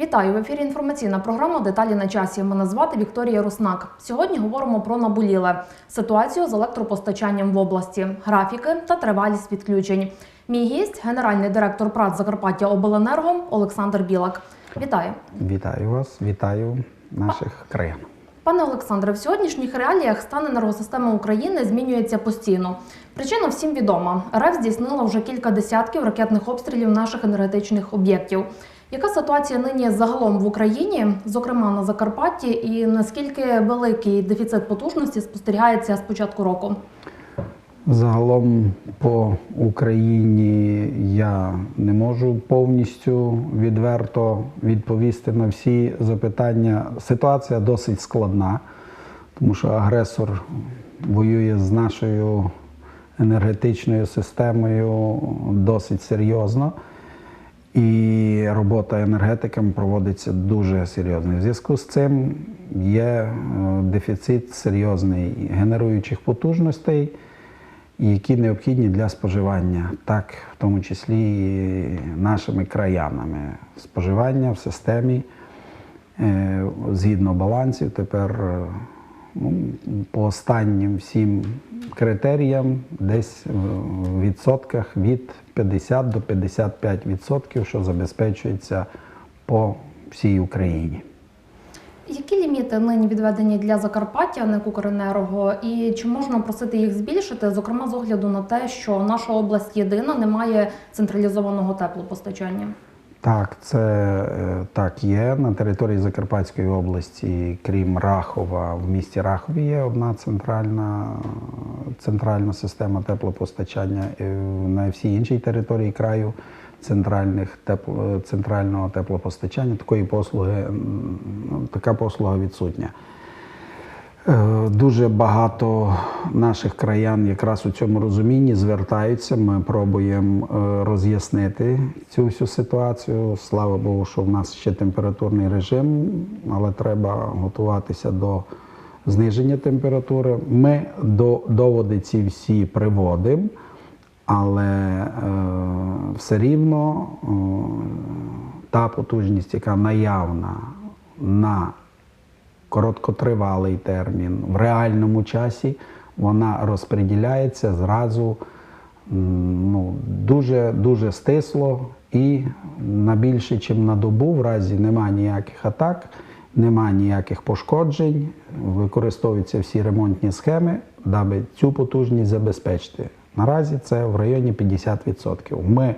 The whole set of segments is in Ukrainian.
Вітаю в ефірі. Інформаційна програма Деталі на часі. Мене звати Вікторія Руснак. Сьогодні говоримо про наболіле ситуацію з електропостачанням в області, графіки та тривалість відключень. Мій гість генеральний директор ПРАТ Закарпаття Обленерго Олександр Білак. Вітаю, Вітаю вас, вітаю наших краян. пане Олександре. В сьогоднішніх реаліях стан енергосистеми України змінюється постійно. Причина всім відома. РФ здійснила вже кілька десятків ракетних обстрілів наших енергетичних об'єктів. Яка ситуація нині загалом в Україні, зокрема на Закарпатті, і наскільки великий дефіцит потужності спостерігається з початку року? Загалом по Україні я не можу повністю відверто відповісти на всі запитання. Ситуація досить складна, тому що агресор воює з нашою енергетичною системою досить серйозно. І робота енергетикам проводиться дуже серйозно. В зв'язку з цим є е, дефіцит серйозний генеруючих потужностей, які необхідні для споживання, так в тому числі і нашими краянами. Споживання в системі е, згідно балансів тепер е, ну, по останнім всім критеріям десь в відсотках від 50 до 55 відсотків, що забезпечується по всій Україні. Які ліміти нині відведені для Закарпаття, НЕК «Укренерго», і чи можна просити їх збільшити, зокрема з огляду на те, що наша область єдина не має централізованого теплопостачання? Так, це е, так є. На території Закарпатської області, крім Рахова, в місті Рахові є одна центральна, центральна система теплопостачання. На всій іншій території краю центральних тепло, центрального теплопостачання такої послуги, ну, така послуга відсутня. Е, Дуже багато наших краян якраз у цьому розумінні звертаються. Ми пробуємо е, роз'яснити цю всю ситуацію. Слава Богу, що в нас ще температурний режим, але треба готуватися до зниження температури. Ми до доводи ці всі приводимо, але е, все рівно та потужність, яка наявна на короткотривалий термін, в реальному часі вона розподіляється зразу ну, дуже, дуже стисло і на більше, ніж на добу, в разі немає ніяких атак, немає ніяких пошкоджень, використовуються всі ремонтні схеми, даби цю потужність забезпечити. Наразі це в районі 50%. Ми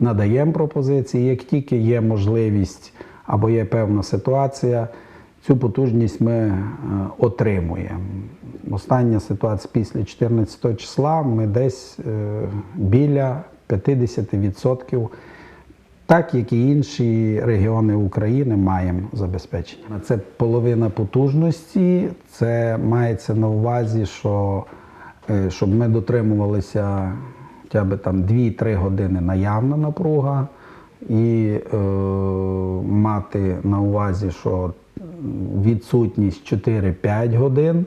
надаємо пропозиції, як тільки є можливість або є певна ситуація, Цю потужність ми е, отримуємо. Остання ситуація після 14 числа ми десь е, біля 50%, так як і інші регіони України маємо забезпечення. Це половина потужності. Це мається на увазі, що е, щоб ми дотримувалися хоча б там 2-3 години наявна напруга, і е, мати на увазі, що відсутність 4-5 годин.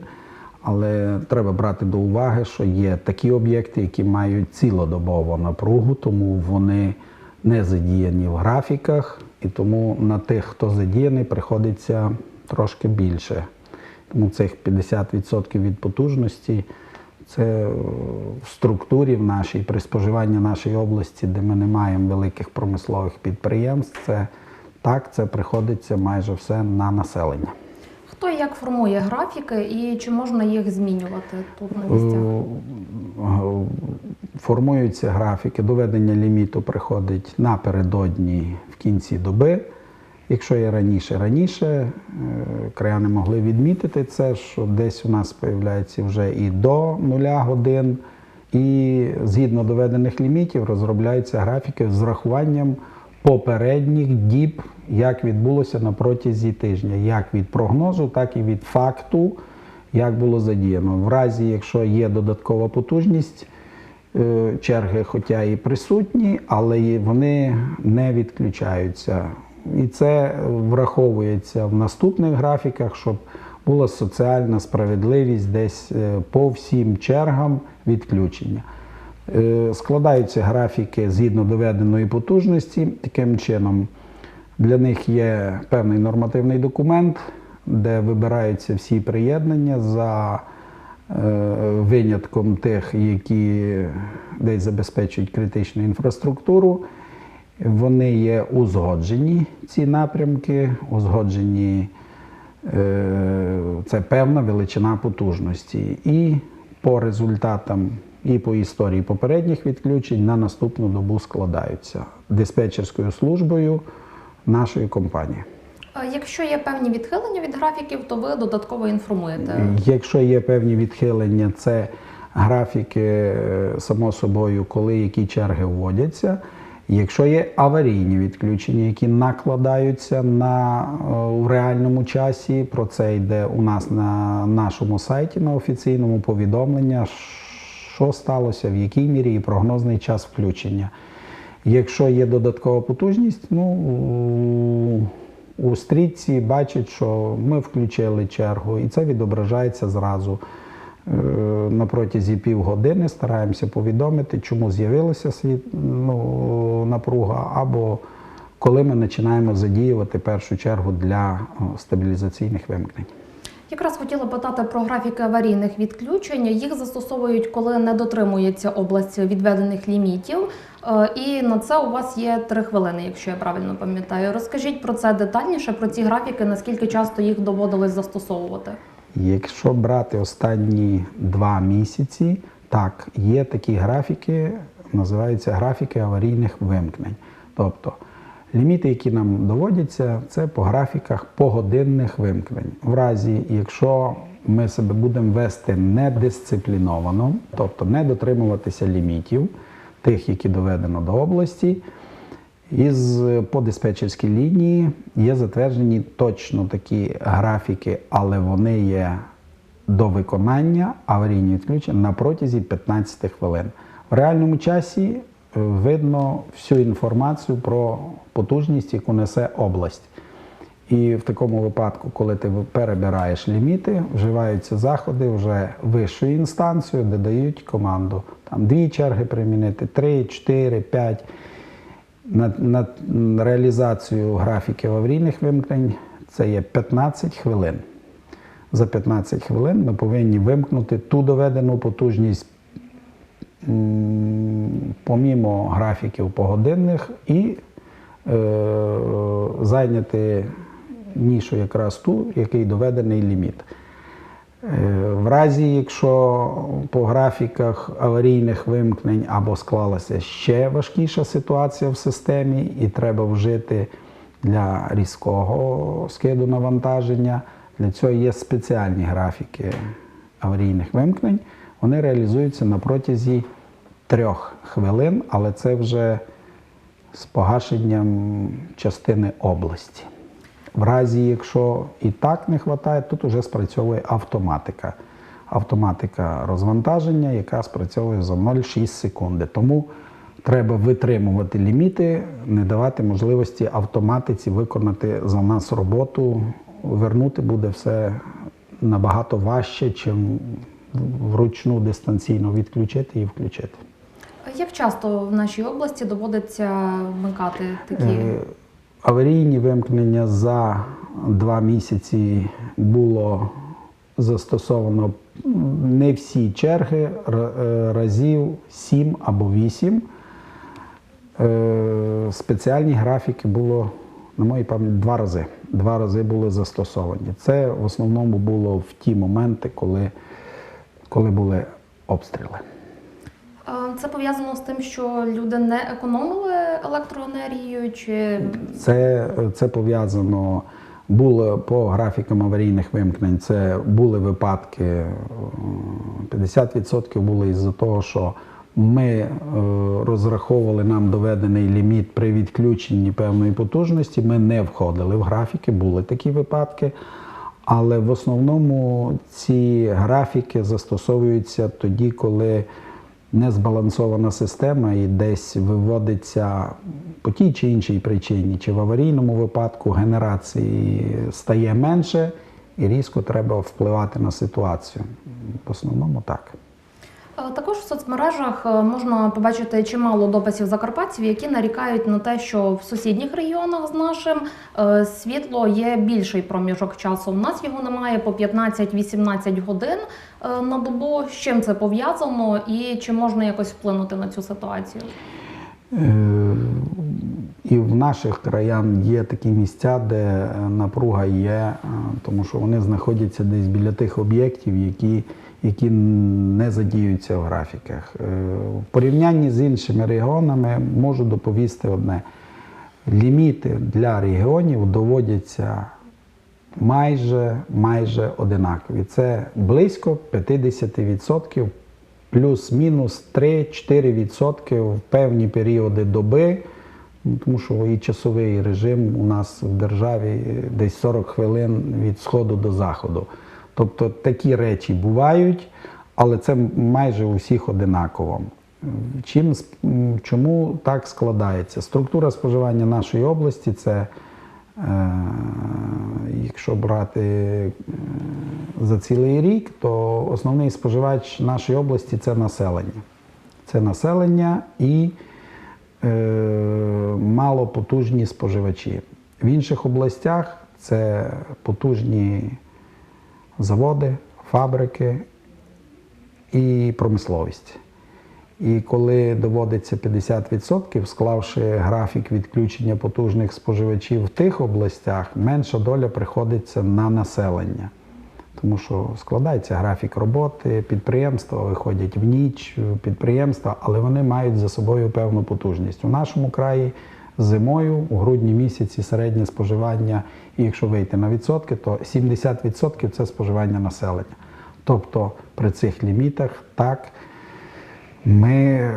Але треба брати до уваги, що є такі об'єкти, які мають цілодобову напругу, тому вони не задіяні в графіках, і тому на тих, хто задіяний, приходиться трошки більше. Тому цих 50% від потужності це в структурі в нашій, при споживанні нашої області, де ми не маємо великих промислових підприємств, це так, це приходиться майже все на населення. Хто і як формує графіки і чи можна їх змінювати тут на місцях? Е, Формуються графіки, доведення ліміту приходить напередодні в кінці доби. Якщо є раніше, раніше е, краяни могли відмітити це, що десь у нас з'являється вже і до нуля годин, і згідно доведених лімітів розробляються графіки з врахуванням попередніх діб, як відбулося на протязі тижня, як від прогнозу, так і від факту, як було задіяно. В разі, якщо є додаткова потужність, е, черги, хоча і присутні, але вони не відключаються. І це враховується в наступних графіках, щоб була соціальна справедливість десь е, по всім чергам відключення. Е, Складаються графіки згідно доведеної потужності. Таким чином, Для них є певний нормативний документ, де вибираються всі приєднання за е, винятком тих, які десь забезпечують критичну інфраструктуру. Вони є узгоджені, ці напрямки, узгоджені е, це певна величина потужності. І по результатам, і по історії попередніх відключень на наступну добу складаються диспетчерською службою нашої компанії. Якщо є певні відхилення від графіків, то ви додатково інформуєте. Якщо є певні відхилення, це графіки, е, само собою, коли які черги вводяться. Якщо є аварійні відключення, які накладаються на е, в реальному часі, про це йде у нас на нашому сайті на офіційному повідомлення, що сталося, в якій мірі і прогнозний час включення. Якщо є додаткова потужність, ну у- стрітці бачать, що ми включили чергу, і це відображається зразу. Е, На протязі півгодини стараємося повідомити, чому з'явилася світ, ну, напруга, або коли ми починаємо задіювати першу чергу для стабілізаційних вимкнень. Якраз хотіла питати про графіки аварійних відключень. Їх застосовують, коли не дотримується область відведених лімітів. Е, І на це у вас є три хвилини, якщо я правильно пам'ятаю. Розкажіть про це детальніше, про ці графіки, наскільки часто їх доводилось застосовувати. Якщо брати останні два місяці, так, є такі графіки, називаються графіки аварійних вимкнень. Тобто ліміти, які нам доводяться, це по графіках погодинних вимкнень. В разі, якщо ми себе будемо вести недисципліновано, тобто не дотримуватися лімітів, тих, які доведено до області, із по диспетчерській лінії є затверджені точно такі графіки, але вони є до виконання аварійні відключення на протязі 15 хвилин. В реальному часі видно всю інформацію про потужність, яку несе область. І в такому випадку, коли ти перебираєш ліміти, вживаються заходи вже вищою інстанцією, де дають команду там дві черги примінити, три, чотири, п'ять. На, на реалізацію графіків аварійних вимкнень це є 15 хвилин. За 15 хвилин ми повинні вимкнути ту доведену потужність помімо графіків погодинних і е, зайняти нішу якраз ту, який доведений ліміт. Е, В разі, якщо по графіках аварійних вимкнень або склалася ще важкіша ситуація в системі, і треба вжити для різкого скиду навантаження, для цього є спеціальні графіки аварійних вимкнень. Вони реалізуються на протязі трьох хвилин, але це вже з погашенням частини області. В разі, якщо і так не вистачає, тут вже спрацьовує автоматика. Автоматика розвантаження, яка спрацьовує за 0,6 секунди. Тому треба витримувати ліміти, не давати можливості автоматиці виконати за нас роботу. Вернути буде все набагато важче, чим вручну дистанційно відключити і включити. Як часто в нашій області доводиться вмикати такі? Е, Аварійні вимкнення за два місяці було застосовано не всі черги, е, разів 7 або 8. Е, Спеціальні графіки було, на моїй пам'яті, два рази. Два рази були застосовані. Це в основному було в ті моменти, коли, коли були обстріли. Е, Це пов'язано з тим, що люди не економили електроенергію, чи Це, це пов'язано було по графікам аварійних вимкнень. Це були випадки, е, 50% було із-за того, що ми е, розраховували нам доведений ліміт при відключенні певної потужності. Ми не входили в графіки, були такі випадки. Але в основному ці графіки застосовуються тоді, коли незбалансована система і десь виводиться по тій чи іншій причині, чи в аварійному випадку генерації стає менше, і різко треба впливати на ситуацію. В основному так. Також в соцмережах е, можна побачити чимало дописів закарпатців, які нарікають на те, що в сусідніх регіонах з нашим е, світло є більший проміжок часу. У нас його немає по 15-18 годин е, на добу. З чим це пов'язано і чи можна якось вплинути на цю ситуацію? Е, І в наших краях є такі місця, де е, напруга є, е, тому що вони знаходяться десь біля тих об'єктів, які, які не задіюються в графіках. В порівнянні з іншими регіонами можу доповісти одне: ліміти для регіонів доводяться майже, майже одинакові. Це близько 50%, плюс-мінус 3-4% в певні періоди доби, ну, тому що і часовий режим у нас в державі десь 40 хвилин від сходу до заходу. Тобто такі речі бувають, але це майже у всіх одинаково. Чим, чому так складається? Структура споживання нашої області це, е, якщо брати е, за цілий рік, то основний споживач нашої області це населення. Це населення і е, малопотужні споживачі. В інших областях це потужні заводи, фабрики і промисловість. І коли доводиться 50%, склавши графік відключення потужних споживачів в тих областях, менша доля приходиться на населення. Тому що складається графік роботи, підприємства виходять в ніч, підприємства, але вони мають за собою певну потужність. У нашому краї зимою, у грудні місяці, середнє споживання, і якщо вийти на відсотки, то 70% це споживання населення. Тобто при цих лімітах так ми, е,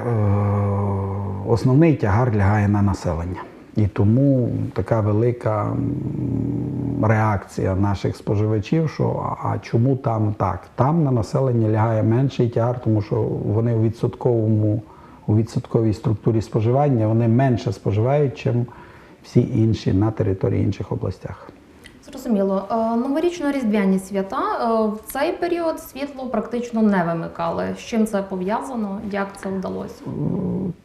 основний тягар лягає на населення. І тому така велика реакція наших споживачів, що а чому там так? Там на населення лягає менший тягар, тому що вони у відсотковому, у відсотковій структурі споживання вони менше споживають, ніж всі інші на території інших областях. Зрозуміло. Е, Новорічно-різдвяні свята е, в цей період світло практично не вимикали. З чим це пов'язано? Як це вдалося?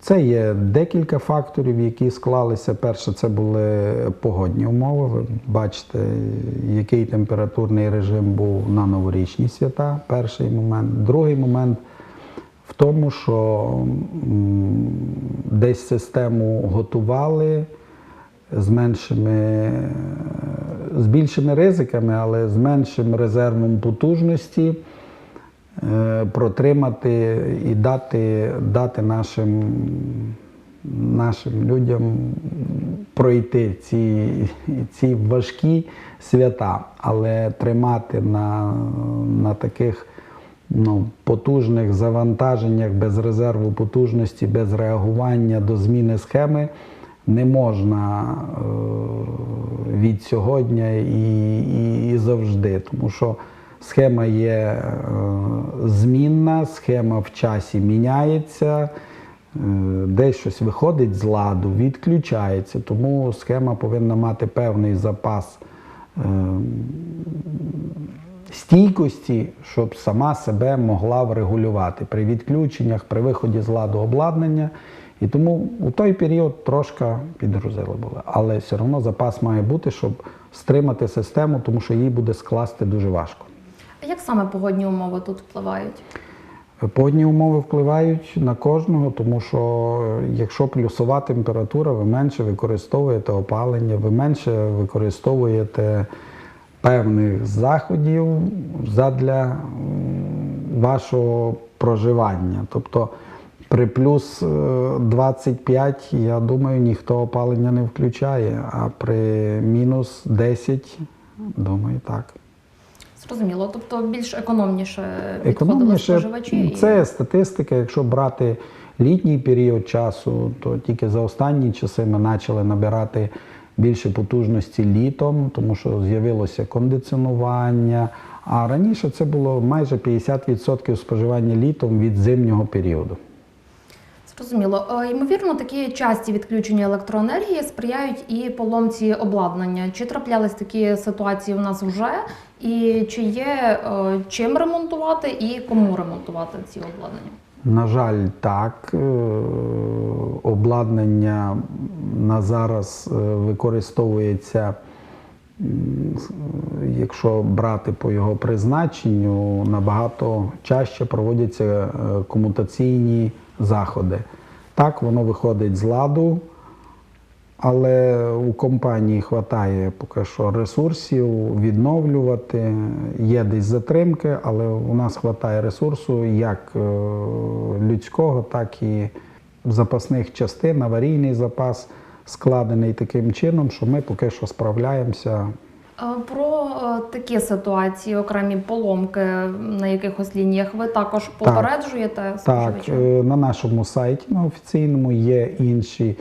Це є декілька факторів, які склалися. Перше, це були погодні умови. Ви бачите, який температурний режим був на новорічні свята. Перший момент. Другий момент в тому, що десь систему готували з меншими, з більшими ризиками, але з меншим резервом потужності е, протримати і дати, дати нашим, нашим людям пройти ці, ці важкі свята, але тримати на, на таких ну, потужних завантаженнях без резерву потужності, без реагування до зміни схеми не можна е, від сьогодні і, і, і завжди, тому що схема є е, змінна, схема в часі міняється, е, десь щось виходить з ладу, відключається, тому схема повинна мати певний запас. Стійкості, щоб сама себе могла врегулювати при відключеннях, при виході з ладу обладнання. І тому у той період трошки підгрузили були. Але все одно запас має бути, щоб стримати систему, тому що її буде скласти дуже важко. А Як саме погодні умови тут впливають? Погодні умови впливають на кожного, тому що е, якщо плюсова температура, ви менше використовуєте опалення, ви менше використовуєте певних заходів задля вашого проживання. Тобто при плюс е, 25, я думаю, ніхто опалення не включає, а при мінус 10, думаю, так. Зрозуміло, тобто більш економніше Економніше, споживачі. і- це статистика. Якщо брати літній період часу, то тільки за останні часи ми почали набирати більше потужності літом, тому що з'явилося кондиціонування. А раніше це було майже 50% споживання літом від зимнього періоду. Зрозуміло. Е, Ймовірно, такі часті відключення електроенергії сприяють і поломці обладнання. Чи траплялись такі ситуації у нас вже? І чи є е, чим ремонтувати і кому ремонтувати ці обладнання? На жаль, так. Е, Обладнання на зараз використовується, якщо брати по його призначенню, набагато чаще проводяться е, комутаційні заходи. Так, воно виходить з ладу, але у компанії вистачає поки що ресурсів відновлювати. Є десь затримки, але у нас вистачає ресурсу як е, людського, так і запасних частин, аварійний запас складений таким чином, що ми поки що справляємося. Е, Про е, такі ситуації, окремі поломки на якихось лініях, ви також попереджуєте Так, споживачів? е, на нашому сайті на офіційному є інші,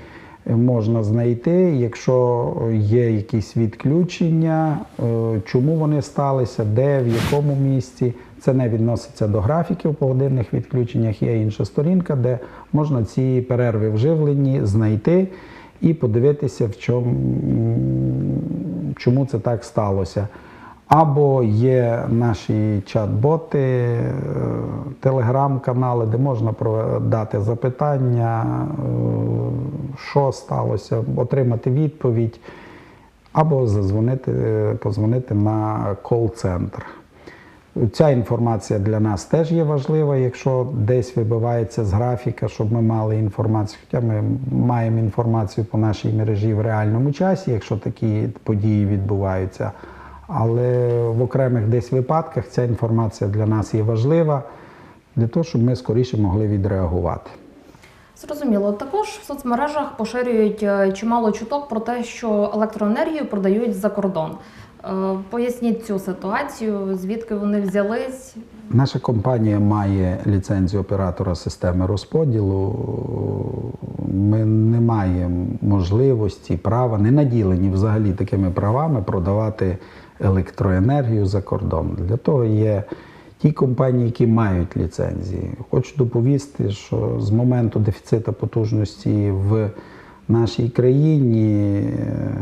можна знайти. Якщо є якісь відключення, чому вони сталися, де, в якому місці. Це не відноситься до графіків по годинних відключеннях. Є інша сторінка, де можна ці перерви в живленні знайти і подивитися, в чому, чому це так сталося. Або є наші чат-боти, е, телеграм-канали, де можна дати запитання, е, що сталося, отримати відповідь, або зазвонити, е, позвонити на кол-центр. Ця інформація для нас теж є важлива, якщо десь вибивається з графіка, щоб ми мали інформацію. Хоча ми маємо інформацію по нашій мережі в реальному часі, якщо такі події відбуваються. Але в окремих десь випадках ця інформація для нас є важлива для того, щоб ми скоріше могли відреагувати. Зрозуміло. Також в соцмережах поширюють е, чимало чуток про те, що електроенергію продають за кордон. Е, Поясніть цю ситуацію, звідки вони взялись. Наша компанія має ліцензію оператора системи розподілу. Ми не маємо можливості, права, не наділені взагалі такими правами продавати електроенергію за кордон. Для того є ті компанії, які мають ліцензії. Хочу доповісти, що з моменту дефіциту потужності в нашій країні е,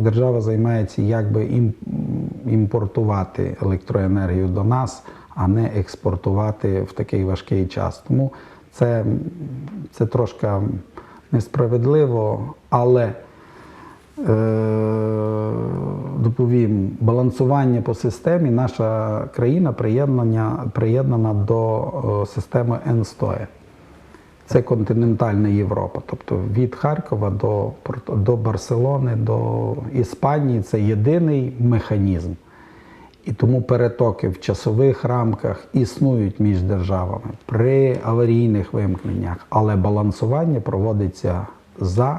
держава займається як би ім- імпортувати електроенергію до нас, а не експортувати в такий важкий час. Тому це, це трошки несправедливо, але е, доповім, балансування по системі наша країна приєднана, приєднана до е, системи ЕНСТОЕ. Це континентальна Європа, тобто від Харкова до, до Барселони, до Іспанії це єдиний механізм. І тому перетоки в часових рамках існують між державами при аварійних вимкненнях, але балансування проводиться за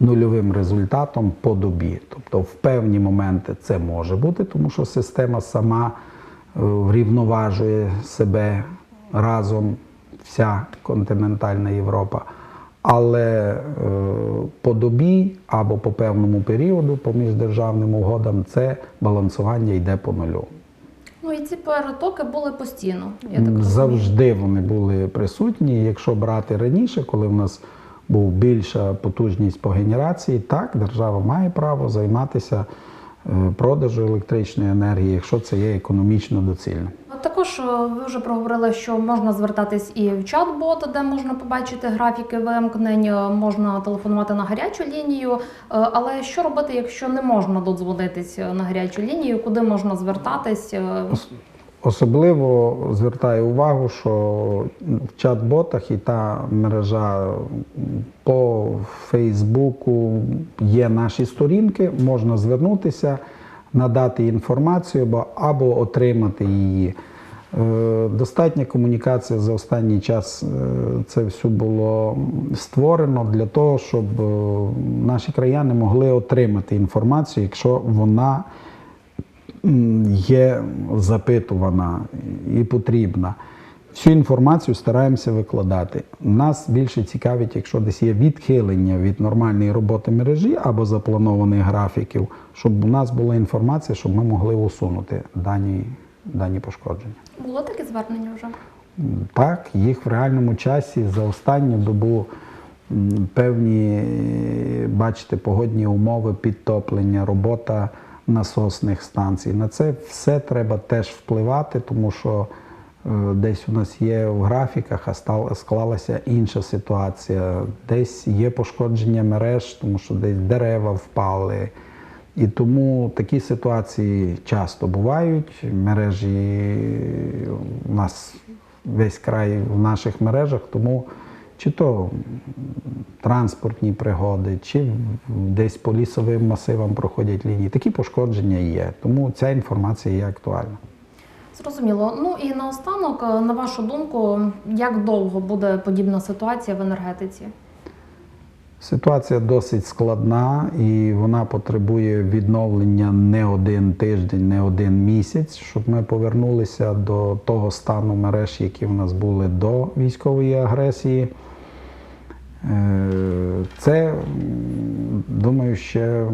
нульовим результатом по добі. Тобто в певні моменти це може бути, тому що система сама е, врівноважує себе разом, вся континентальна Європа. Але е, по добі або по певному періоду, по міждержавним угодам, це балансування йде по нулю. Ну і ці перетоки були постійно. Я так. Завжди вони були присутні. Якщо брати раніше, коли в нас був більша потужність по генерації, так, держава має право займатися е, продажу електричної енергії, якщо це є економічно доцільно. Також е, ви вже проговорили, що можна звертатись і в чат-бот, де можна побачити графіки вимкнень, е, можна телефонувати на гарячу лінію. Е, Але що робити, якщо не можна додзвонитись на гарячу лінію? Куди можна звертатись? Е, Особливо звертаю увагу, що в чат-ботах і та мережа по Фейсбуку є наші сторінки, можна звернутися, надати інформацію або отримати її. Е, Достатня комунікація за останній час е, це все було створено для того, щоб е, наші краяни могли отримати інформацію, якщо вона є запитувана і потрібна. Всю інформацію стараємося викладати. Нас більше цікавить, якщо десь є відхилення від нормальної роботи мережі або запланованих графіків, щоб у нас була інформація, щоб ми могли усунути дані, дані пошкодження. Було таке звернення вже? Так, їх в реальному часі за останню добу певні, е, бачите, погодні умови, підтоплення, робота насосних станцій. На це все треба теж впливати, тому що е, десь у нас є в графіках, а склалася інша ситуація. Десь є пошкодження мереж, тому що десь дерева впали. І тому такі ситуації часто бувають. Мережі у нас весь край в наших мережах, тому чи то транспортні пригоди, чи десь по лісовим масивам проходять лінії. Такі пошкодження є. Тому ця інформація є актуальна. Зрозуміло. Ну і наостанок, е, на вашу думку, як довго буде подібна ситуація в енергетиці? Ситуація досить складна і вона потребує відновлення не один тиждень, не один місяць, щоб ми повернулися до того стану мереж, які в нас були до військової агресії. Е, Це, думаю, ще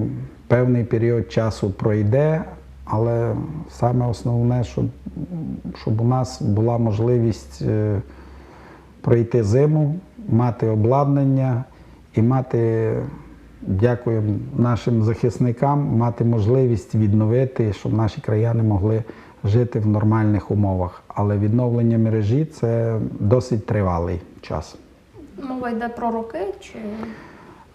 певний період часу пройде, але саме основне, щоб, щоб у нас була можливість е, пройти зиму, мати обладнання і мати, дякуємо нашим захисникам, мати можливість відновити, щоб наші краяни могли жити в нормальних умовах. Але відновлення мережі це досить тривалий час. Мова йде про роки чи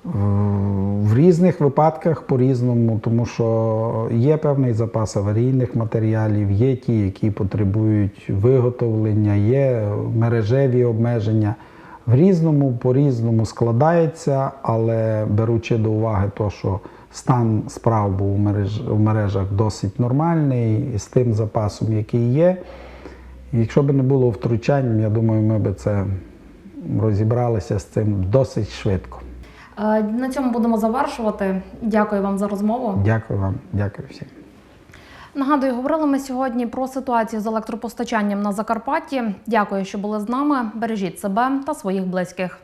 В різних випадках по-різному, тому що є певний запас аварійних матеріалів, є ті, які потребують виготовлення, є мережеві обмеження. В різному по-різному складається, але беручи до уваги те, що стан справ був в, мереж, в мережах досить нормальний, з тим запасом, який є. Якщо б не було втручань, я думаю, ми б це розібралися з цим досить швидко. Е, на цьому будемо завершувати. Дякую вам за розмову. Дякую вам, дякую всім. Нагадую, говорили ми сьогодні про ситуацію з електропостачанням на Закарпатті. Дякую, що були з нами. Бережіть себе та своїх близьких.